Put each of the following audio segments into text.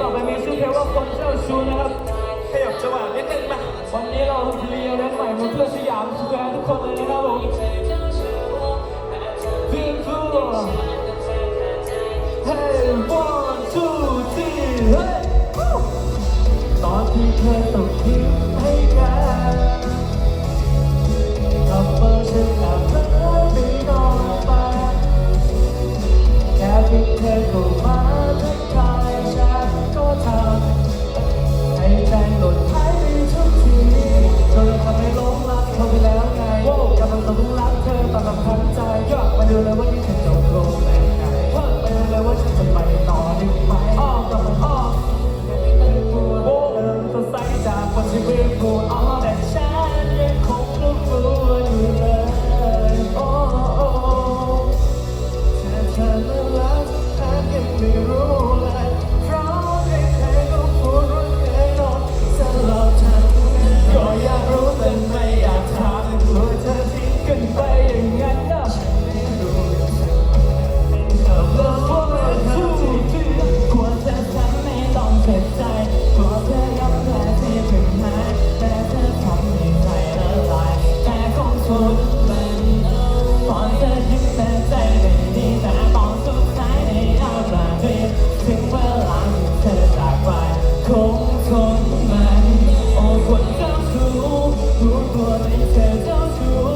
Bon, you, your boy says I'm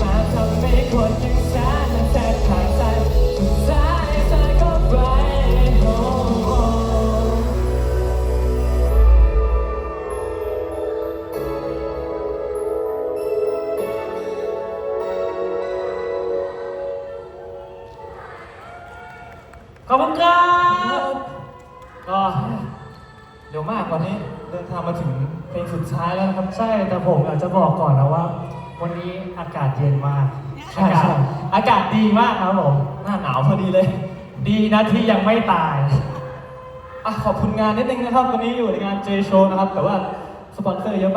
มาทำให้คนยังสานันแสนขาดใจสายสายก็ไปโอ้โอ้ขอบคุณครับก็เร็วมากกว่านี้เดินทางมาถึงเพลงสุดท้ายแล้วนะครับ ใช่แต่ผมอยากจะบอกก่อนนะว่า วันนี้อากาศเย็นมากอากาศอากาศดีมากครับผมหน้าหนาวพอดีเลย ดีนะที่ยังไม่ตายอะขอบคุณงานนิดนึงนะครับ วันนี้อยู่ในงานเจโชนะครับ แต่ว่าสปอนเซอร์เยอะมาก